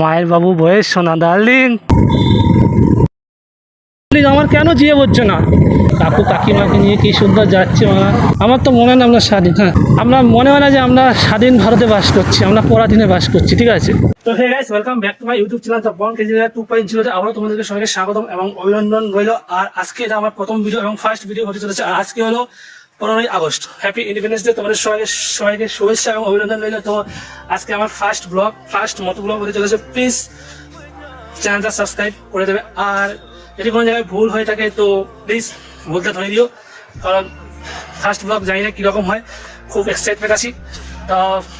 মায়ের বাবু বয়স সোনা ডার্লিং। আমার কেন জিয়ে হচ্ছে না? কাকু কাকিমাকে নিয়ে কি সুন্দর যাচ্ছে মা? আমার তো মনে হয় না আমরা স্বাধীন হ্যাঁ। আমরা মনে হয় না যে আমরা স্বাধীন ভারতে বাস করছি, আমরা পরাধীনে বাস করছি, ঠিক আছে? তো hey guys welcome back to my YouTube channel the one KG two point জিরোতে আবারও তোমাদেরকে সবাইকে স্বাগতম এবং অভিনন্দন রইল। আর আজকে এটা আমার প্রথম ভিডিও এবং ফার্স্ট ভিডিও হতে চলেছে। আর আজকে হলো পনেরোই আগস্ট। হ্যাপি ইন্ডিপেন্ডেন্স ডে তোমাদের সবাইকে সবাইকে শুভেচ্ছা এবং অভিনন্দন রইল। তো আজকে আমার ফার্স্ট ব্লগ ফার্স্ট মতো ব্লগ হতে চলেছে। প্লিজ চ্যানেলটা সাবস্ক্রাইব করে দেবে। আর যদি কোনো জায়গায় ভুল হয়ে থাকে তো প্লিজ ভুলতে ধরে দিও। কারণ ফার্স্ট ব্লগ জানি না কীরকম হয়। খুব এক্সাইটমেন্ট আছি। তো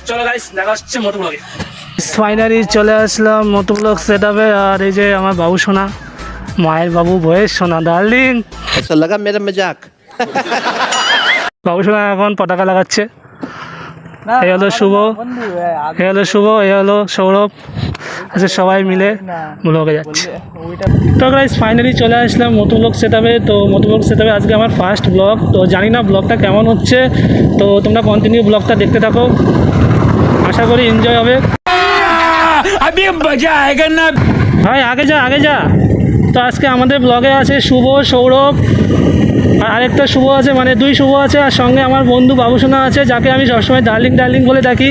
চলো গাইস দেখা হচ্ছে মতো ব্লগে ফাইনালি চলে আসলাম মতো ব্লগ সেট আর এই যে আমার বাবু সোনা মায়ের বাবু বয়ের সোনা ডার্লিং লাগা মেরা মজাক গবেষণা এখন পতাকা লাগাচ্ছে। এ হলো শুভ। এ হলো শুভ এ হলো সৌরভ। আচ্ছা সবাই মিলে ব্লগে যাচ্ছে তো গাইজ ফাইনালি চলে আসলাম মতো ব্লগ সেটাবে তো মতো ব্লগ সেটাবে আজকে আমার ফার্স্ট ব্লগ তো জানি না ব্লগটা কেমন হচ্ছে। তো তোমরা কন্টিনিউ ব্লগটা দেখতে থাকো। আশা করি এনজয় হবে। ভাই আগে যা আগে যা। তো আজকে আমাদের ব্লগে আছে শুভ, সৌরভ, আর আরেকটা শুভ আছে মানে দুই শুভ আছে, আর সঙ্গে আমার বন্ধু বাবুসোনা আছে, যাকে আমি সবসময় ডার্লিং ডার্লিং বলে থাকি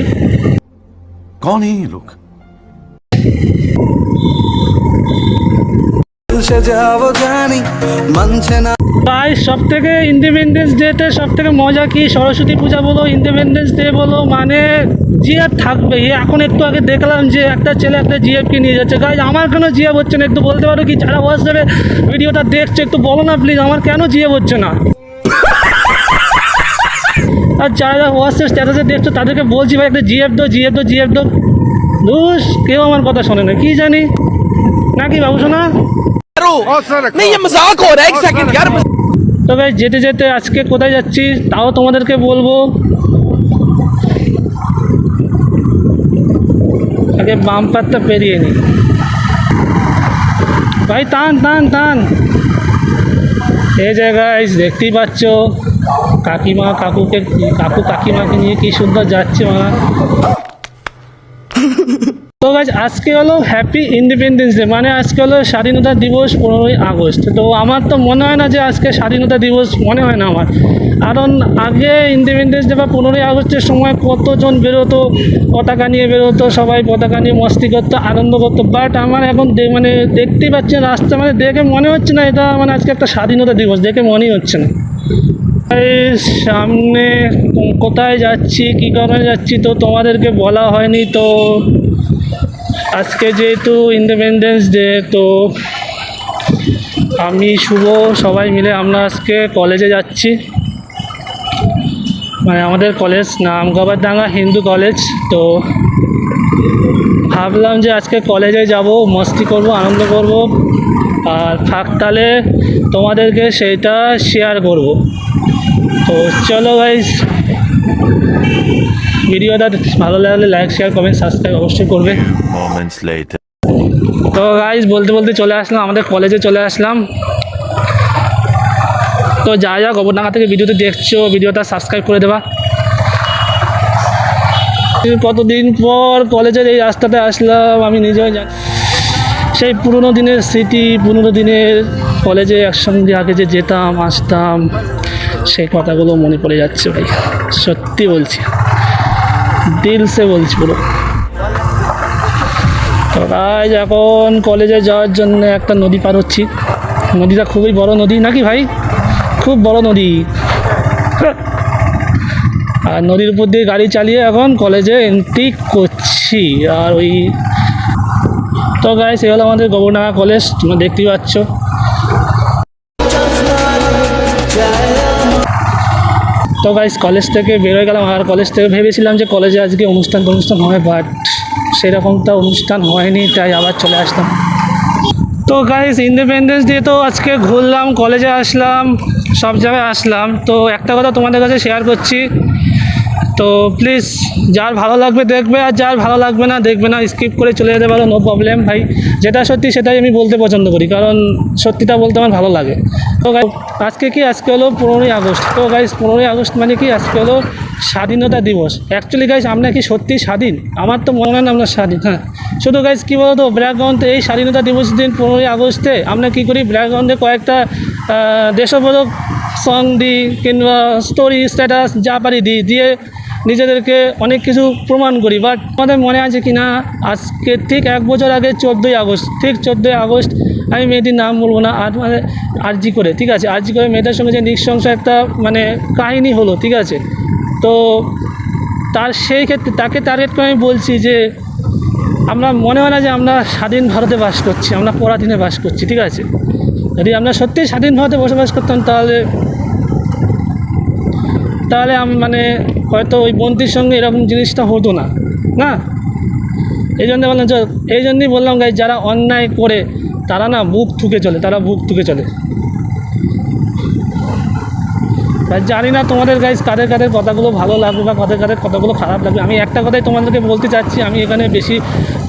লোক? সাজাবো জানি মানছে না। তাই সব থেকে ইন্ডিপেন্ডেন্স ডেতে সব থেকে মজা কি? সরস্বতী পূজা বলো ইন্ডিপেন্ডেন্স ডে বলো মানে জিএফ থাকবে। এখন একটু আগে দেখলাম যে একটা ছেলে একটা জিএফকে নিয়ে যাচ্ছে। গাইজ আমার কেন জিএফ হচ্ছে না? একটু বলতে পারো কি? যারা বয়স ধরে ভিডিওটা দেখছে, একটু বলো না প্লিজ আমার কেন জিএফ হচ্ছে না? আর যারা যারা হোয়াটসঅ্যাপ স্ট্যাটাসে দেখছ, তাদেরকে বলছি ভাই, একটা জিএফ দো জিএফ দো জিএফ দো দুস কেউ আমার কথা শোনে না, কি জানি? নাকি বাবু শোনা? नहीं ये मजाक हो रहा है एक सेकंड यार তবে যেতে যেতে আজকে কোথায় যাচ্ছি তাও তোমাদেরকে বলবো আগে বাম্পারটা পেরিয়ে নি ভাই টান টান টান এই জায়গায় দেখতেই পাচ্ছ কাকিমা কাকুকে কাকু কাকিমাকে নিয়ে কি সুন্দর যাচ্ছে মা তো আজকে হলো হ্যাপি ইন্ডিপেন্ডেন্স ডে মানে আজকে হলো স্বাধীনতা দিবস পনেরোই আগস্ট। তো আমার তো মনে হয় না যে আজকে স্বাধীনতা দিবস মনে হয় না আমার। কারণ আগে ইন্ডিপেন্ডেন্স ডে বা পনেরোই আগস্টের সময় কতজন বেরোতো, পতাকা নিয়ে বেরোতো, সবাই পতাকা নিয়ে মস্তি করতো, আনন্দ করতো। বাট আমার এখন মানে দেখতেই পাচ্ছি রাস্তা মানে দেখে মনে হচ্ছে না এটা মানে আজকে একটা স্বাধীনতা দিবস, দেখে মনেই হচ্ছে না। সামনে কোথায় যাচ্ছি, কী কারণে যাচ্ছি তো তোমাদেরকে বলা হয়নি তো। আজকে যেহেতু ইন্ডিপেন্ডেন্স ডে তো আমি, শুভ, সবাই মিলে আমরা আজকে কলেজে যাচ্ছি। মানে আমাদের কলেজ নাম গবারডাঙ্গা হিন্দু কলেজ তো ভাবলাম যে আজকে কলেজে যাব, মস্তি করব, আনন্দ করব। আর ফাঁকতালে তোমাদেরকে সেইটা শেয়ার করব। তো চলো গাইস ভিডিওটা ভালো লাগলে লাইক শেয়ার কমেন্ট সাবস্ক্রাইব অবশ্যই করবে। তো গাইজ বলতে বলতে চলে আসলাম আমাদের কলেজে চলে আসলাম। তো যা যা গোবরডাঙ্গা থেকে ভিডিওতে দেখছ ভিডিওটা সাবস্ক্রাইব করে দেবা। কতদিন পর কলেজের এই রাস্তাতে আসলাম আমি নিজেও জানি। সেই পুরনো দিনের স্মৃতি পুরনো দিনের কলেজে একসঙ্গে আগে যে যেতাম আসতাম। সেই কথাগুলো মনে পড়ে যাচ্ছে ভাই। সত্যি বলছি। দিল সে বলছি পুরো। তো গাইজ এখন কলেজে যাওয়ার জন্য একটা নদী পার হচ্ছি। নদীটা খুবই বড় নদী নাকি ভাই? খুব বড় নদী। আর নদীর উপর দিয়ে গাড়ি চালিয়ে এখন কলেজে এন্ট্রি করছি। আর ওই তো গাইজ সে হলো আমাদের গোবরডাঙ্গা কলেজ তোমরা দেখতেই পাচ্ছ। তো গাইজ কলেজ থেকে বেরোয় গেলাম। আর কলেজ থেকে ভেবেছিলাম যে কলেজে আজকে অনুষ্ঠান অনুষ্ঠান হয় বাট সেরকমটা অনুষ্ঠান হয়নি, তাই আবার চলে আসলাম। তো গাইজ ইন্ডিপেন্ডেন্স ডে তো আজকে ঘুরলাম কলেজে আসলাম, সব জায়গায় আসলাম। তো একটা কথা তোমাদের কাছে শেয়ার করছি তো প্লিজ যার ভালো লাগবে দেখবে আর যার ভালো লাগবে না দেখবে না স্কিপ করে চলে যেতে পারো নো প্রবলেম ভাই। যেটা সত্যি সেটাই আমি বলতে পছন্দ করি কারণ সত্যিটা বলতে আমার ভালো লাগে। তো guys, আজকে কি? আজকে হলো পনেরোই আগস্ট। তো গাইজ পনেরোই আগস্ট মানে কি? আজকে হলো স্বাধীনতা দিবস। অ্যাকচুয়ালি গাইজ আমরা কি সত্যি স্বাধীন? আমার তো মনে হয় না আমরা স্বাধীন হ্যাঁ। শুধু গাইজ কী বলতো? ব্যাকগ্রাউন্ডে এই স্বাধীনতা দিবস দিন পনেরোই আগস্টে আমরা কী করি? ব্যাকগ্রাউন্ডে কয়েকটা দেশবোধক সং দিই কিংবা স্টোরি স্ট্যাটাস যা পারি দিই। দিয়ে নিজেদেরকে অনেক কিছু প্রমাণ করি বাট আমাদের মনে আছে কি না, আজকে ঠিক এক বছর আগে চোদ্দোই আগস্ট, ঠিক চোদ্দোই আগস্ট আমি মেয়েটির নাম বলব না, আর মানে আরজি করে, ঠিক আছে? আরজি করে মেয়েদের সঙ্গে যে নৃশংস একটা মানে কাহিনী হলো, ঠিক আছে? তো তার সেই ক্ষেত্রে, তাকে টার্গেট করে আমি বলছি যে আমরা, মনে হয় না যে আমরা স্বাধীন ভারতে বাস করছি, আমরা পরাধীনে বাস করছি, ঠিক আছে? যদি আমরা সত্যিই স্বাধীন ভারতে বসবাস করতাম তাহলে তাহলে আমি মানে হয়তো ওই বন্দির সঙ্গে এরকম জিনিসটা হতো না না? এই জন্য বললাম এই জন্যই বললাম গাই যারা অন্যায় করে, তারা না বুক থুকে চলে, তারা বুক থুকে চলে। জানি না তোমাদের গাইজ কাদের কাদের কথাগুলো ভালো লাগবে বা কাদের কাদের কথাগুলো খারাপ লাগবে। আমি একটা কথাই তোমাদেরকে বলতে চাচ্ছি, আমি এখানে বেশি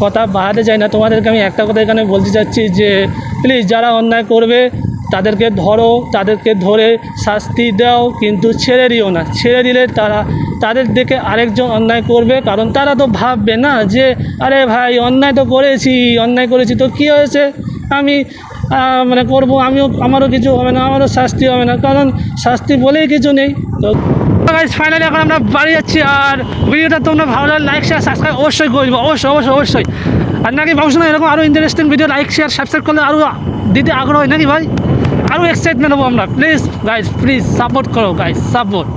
কথা বাড়াতে চাই না। তোমাদেরকে আমি একটা কথা এখানে বলতে চাচ্ছি যে প্লিজ যারা অন্যায় করবে তাদেরকে ধরো, তাদেরকে ধরে শাস্তি দাও, কিন্তু ছেড়ে দিও না। ছেড়ে দিলে তারা, তাদের দেখে আরেকজন অন্যায় করবে, কারণ তারা তো ভাববে না যে, আরে ভাই, অন্যায় তো করেছি, অন্যায় করেছি, তো কী হয়েছে? আমি মানে করব, আমিও, আমারও কিছু হবে না, আমারও শাস্তি হবে না। কারণ শাস্তি বলেই কিছু নেই। তো ফাইনালি এখন আমরা বাড়ি যাচ্ছি, আর ভিডিওটা তোমরা ভালো লাগে লাইক শেয়ার সাবস্ক্রাইব অবশ্যই করব অবশ্যই অবশ্যই অবশ্যই। আর নাকি ভাবছ না এরকম আরও interesting video like share subscribe করলে আরও দিতে আগ্রহ হয় নাকি ভাই? আরও এক্সাইটমেন্ট হব আমরা। প্লিজ গাইজ প্লিজ সাপোর্ট করো গাইজ সাপোর্ট